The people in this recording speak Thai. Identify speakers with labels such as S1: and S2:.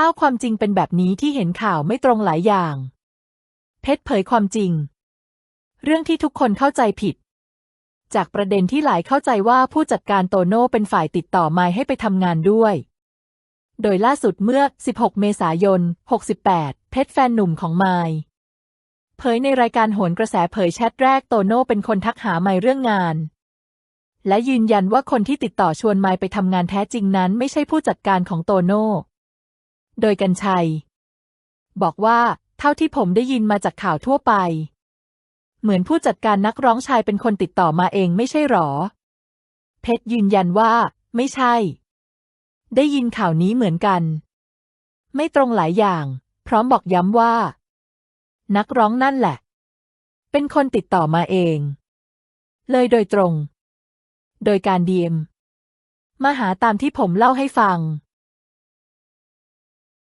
S1: อ้าวความจริงเป็นแบบนี้ที่เห็นข่าวไม่ตรงหลายอย่าง เพชรเผยความจริง เรื่องที่ทุกคนเข้าใจผิด จากประเด็นที่หลายเข้าใจว่าผู้จัดการโตโน่เป็นฝ่ายติดต่อไมให้ไปทำงานด้วย โดยล่าสุดเมื่อ 16 เมษายน 68 เพชรแฟนหนุ่มของไมเผยในรายการโหนกระแสเผยแชทแรกโตโน่เป็นคนทักหาไมเรื่องงาน และยืนยันว่าคนที่ติดต่อชวนไมไปทำงานแท้จริงนั้น ไม่ใช่ผู้จัดการของโตโน่ โดยกัญชัย บอกว่าเท่าที่ผมได้ยินมาจากข่าวทั่วไป เหมือนผู้จัดการนักร้องชายเป็นคนติดต่อมาเองไม่ใช่หรอ เพชรยืนยันว่า ไม่ใช่ ได้ยินข่าวนี้เหมือนกัน ไม่ตรงหลายอย่าง พร้อมบอกย้ำว่า นักร้องนั่นแหละ เป็นคนติดต่อมาเอง เลยโดยตรง โดยการดีมมาหาตามที่ผมเล่าให้ฟัง